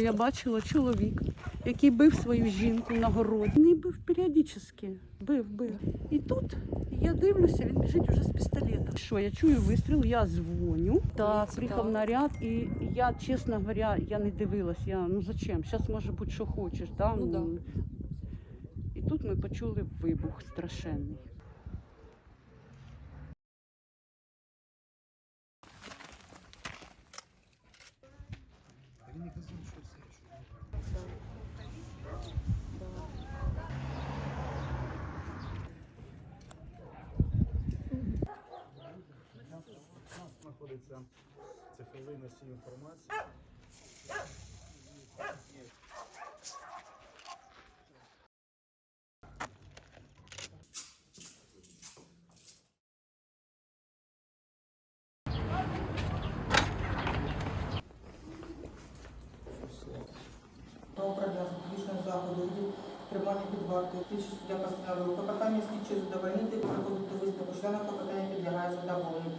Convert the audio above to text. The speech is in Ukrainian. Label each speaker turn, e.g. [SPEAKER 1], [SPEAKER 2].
[SPEAKER 1] Я бачила чоловік, який бив свою жінку на городі. Він бив періодично, бив, бив. І тут я дивлюся, він біжить уже з пістолета. Що я чую вистріл, я дзвоню
[SPEAKER 2] та
[SPEAKER 1] приїхав наряд, і я, чесно говоря, я не дивилась. Я ну зачем? Зараз може бути що хочеш. Да?
[SPEAKER 2] Ну, да. Ну.
[SPEAKER 1] І тут ми почули вибух страшенний.
[SPEAKER 3] Знаходиться цифровий носій інформації.
[SPEAKER 4] Та запобіжного заходу тримання під вартою. Слідчий суддя постановив клопотання слідчої задовольнити, приходить до висновку члена клопотання підлягає задоволенню.